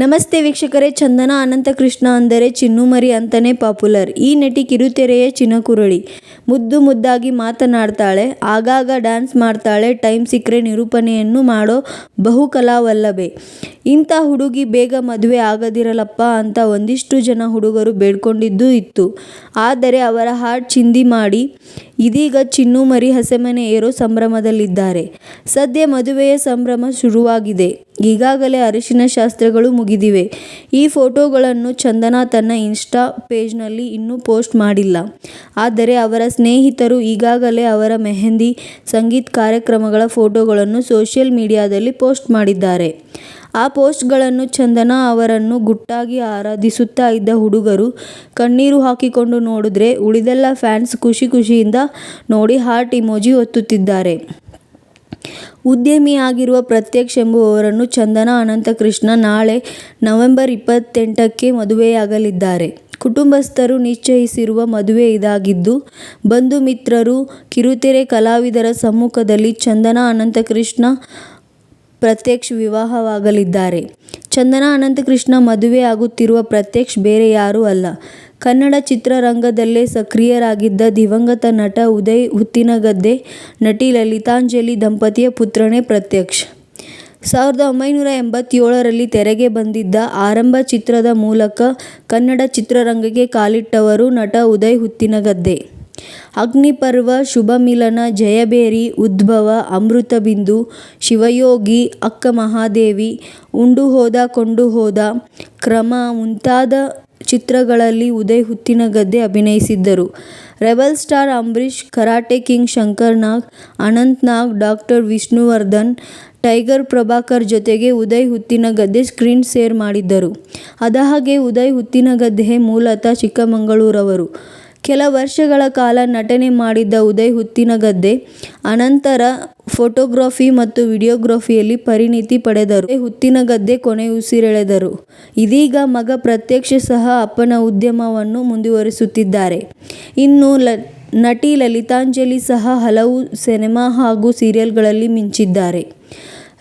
ನಮಸ್ತೆ ವೀಕ್ಷಕರೇ, ಚಂದನ ಅನಂತಕೃಷ್ಣ ಅಂದರೆ ಚಿನ್ನುಮರಿ ಅಂತಲೇ ಪಾಪ್ಯುಲರ್. ಈ ನಟಿ ಕಿರುತೆರೆಯ ಚಿನಕುರಳಿ ಮುದ್ದು ಮುದ್ದಾಗಿ ಮಾತನಾಡ್ತಾಳೆ, ಆಗಾಗ ಡ್ಯಾನ್ಸ್ ಮಾಡ್ತಾಳೆ, ಟೈಮ್ ಸಿಕ್ಕರೆ ನಿರೂಪಣೆಯನ್ನು ಮಾಡೋ ಬಹುಕಲಾವಲ್ಲಭೆ. ಇಂಥ ಹುಡುಗಿ ಬೇಗ ಮದುವೆ ಆಗದಿರಲಪ್ಪ ಅಂತ ಒಂದಿಷ್ಟು ಜನ ಹುಡುಗರು ಬೇಡ್ಕೊಂಡಿದ್ದೂ ಇತ್ತು. ಆದರೆ ಅವರ ಹಾರ್ಟ್ ಚಿಂದಿ ಮಾಡಿ, ಇದೀಗ ಚಿನ್ನುಮರಿ ಹಸೆಮನೆ ಏರೋ ಸಂಭ್ರಮದಲ್ಲಿದ್ದಾರೆ. ಸದ್ಯ ಮದುವೆಯ ಸಂಭ್ರಮ ಶುರುವಾಗಿದೆ. ಈಗಾಗಲೇ ಅರಿಶಿನ ಶಾಸ್ತ್ರಗಳು ಮುಗಿದಿವೆ. ಈ ಫೋಟೋಗಳನ್ನು ಚಂದನಾ ತನ್ನ ಇನ್ಸ್ಟಾ ಪೇಜ್ನಲ್ಲಿ ಇನ್ನೂ ಪೋಸ್ಟ್ ಮಾಡಿಲ್ಲ. ಆದರೆ ಅವರ ಸ್ನೇಹಿತರು ಈಗಾಗಲೇ ಅವರ ಮೆಹಂದಿ, ಸಂಗೀತ್ ಕಾರ್ಯಕ್ರಮಗಳ ಫೋಟೋಗಳನ್ನು ಸೋಷಿಯಲ್ ಮೀಡಿಯಾದಲ್ಲಿ ಪೋಸ್ಟ್ ಮಾಡಿದ್ದಾರೆ. ಆ ಪೋಸ್ಟ್ಗಳನ್ನು ಚಂದನಾ ಅವರನ್ನು ಗುಟ್ಟಾಗಿ ಆರಾಧಿಸುತ್ತಾ ಇದ್ದ ಹುಡುಗರು ಕಣ್ಣೀರು ಹಾಕಿಕೊಂಡು ನೋಡಿದ್ರೆ ಉಳಿದೆಲ್ಲ ಫ್ಯಾನ್ಸ್ ಖುಷಿ ಖುಷಿಯಿಂದ ನೋಡಿ ಹಾರ್ಟ್ ಇಮೋಜಿ ಒತ್ತುತ್ತಿದ್ದಾರೆ. ಉದ್ಯಮಿಯಾಗಿರುವ ಪ್ರತ್ಯಕ್ಷ್ ಎಂಬುವವರನ್ನು ಚಂದನಾ ಅನಂತಕೃಷ್ಣ ನಾಳೆ ನವೆಂಬರ್ ಇಪ್ಪತ್ತೆಂಟಕ್ಕೆ ಮದುವೆಯಾಗಲಿದ್ದಾರೆ. ಕುಟುಂಬಸ್ಥರು ನಿಶ್ಚಯಿಸಿರುವ ಮದುವೆ ಇದಾಗಿದ್ದು, ಬಂಧು ಮಿತ್ರರು, ಕಿರುತೆರೆ ಕಲಾವಿದರ ಸಮ್ಮುಖದಲ್ಲಿ ಚಂದನಾ ಅನಂತಕೃಷ್ಣ ಪ್ರತ್ಯಕ್ಷ್ ವಿವಾಹವಾಗಲಿದ್ದಾರೆ. ಚಂದನಾ ಅನಂತಕೃಷ್ಣ ಮದುವೆ ಆಗುತ್ತಿರುವ ಪ್ರತ್ಯಕ್ಷ್ ಬೇರೆ ಯಾರೂ ಅಲ್ಲ. ಕನ್ನಡ ಚಿತ್ರರಂಗದಲ್ಲೇ ಸಕ್ರಿಯರಾಗಿದ್ದ ದಿವಂಗತ ನಟ ಉದಯ್ ಹುತ್ತಿನಗದ್ದೆ, ನಟಿ ಲಲಿತಾಂಜಲಿ ದಂಪತಿಯ ಪುತ್ರನೇ ಪ್ರತ್ಯಕ್ಷ. ಸಾವಿರದ ಒಂಬೈನೂರ ಎಂಬತ್ತೇಳರಲ್ಲಿ ತೆರೆಗೆ ಬಂದಿದ್ದ ಆರಂಭ ಚಿತ್ರದ ಮೂಲಕ ಕನ್ನಡ ಚಿತ್ರರಂಗಕ್ಕೆ ಕಾಲಿಟ್ಟವರು ನಟ ಉದಯ್ ಹುತ್ತಿನಗದ್ದೆ. ಅಗ್ನಿಪರ್ವ, ಶುಭಮಿಲನ, ಜಯಭೇರಿ, ಉದ್ಭವ, ಅಮೃತಬಿಂದು, ಶಿವಯೋಗಿ, ಅಕ್ಕ ಮಹಾದೇವಿ, ಉಂಡು ಹೋದ, ಕೊಂಡು ಹೋದ, ಕ್ರಮ ಮುಂತಾದ ಚಿತ್ರಗಳಲ್ಲಿ Uday Huttinagadde ಅಭಿನಯಿಸಿದ್ದರು. Rebel star Ambareesh karate king Shankar Nag, Anant Nag, doctor Vishnuvardhan, tiger Prabhakar ಜೊತೆಗೆ ಉದಯ್ ಹುತ್ತಿನಗದ್ದೆ ಸ್ಕ್ರೀನ್ ಶೇರ್ ಮಾಡಿದ್ದರು. ಅದಹಾಗೆ ಉದಯ್ ಹುತ್ತಿನಗದ್ದೆ ಮೂಲತಃ ಚಿಕ್ಕಮಗಳೂರವರು. ಕೆಲ ವರ್ಷಗಳ ಕಾಲ ನಟನೆ ಮಾಡಿದ್ದ ಉದಯ್ ಹುತ್ತಿನಗದ್ದೆ ಅನಂತರ ಫೋಟೋಗ್ರಫಿ ಮತ್ತು ವಿಡಿಯೋಗ್ರಫಿಯಲ್ಲಿ ಪರಿಣಿತಿ ಪಡೆದರು. ಉದಯ್ ಹುತ್ತಿನಗದ್ದೆ ಕೊನೆಯುಸಿರೆಳೆದರು ಇದೀಗ ಮಗ ಪ್ರತ್ಯಕ್ಷ ಸಹ ಅಪ್ಪನ ಉದ್ಯಮವನ್ನು ಮುಂದುವರಿಸುತ್ತಿದ್ದಾರೆ. ಇನ್ನು ನಟಿ ಲಲಿತಾಂಜಲಿ ಸಹ ಹಲವು ಸಿನೆಮಾ ಹಾಗೂ ಸೀರಿಯಲ್ಗಳಲ್ಲಿ ಮಿಂಚಿದ್ದಾರೆ.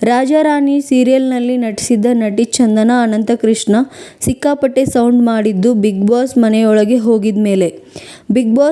ರಾಜಾರಾಣಿ ಸೀರಿಯಲ್ನಲ್ಲಿ ನಟಿಸಿದ್ದ ನಟಿ ಚಂದನಾ ಅನಂತಕೃಷ್ಣ ಸಿಕ್ಕಾಪಟ್ಟೆ ಸೌಂಡ್ ಮಾಡಿದ್ದು ಬಿಗ್ ಬಾಸ್ ಮನೆಯೊಳಗೆ ಹೋಗಿದ್ಮೇಲೆ. Big boss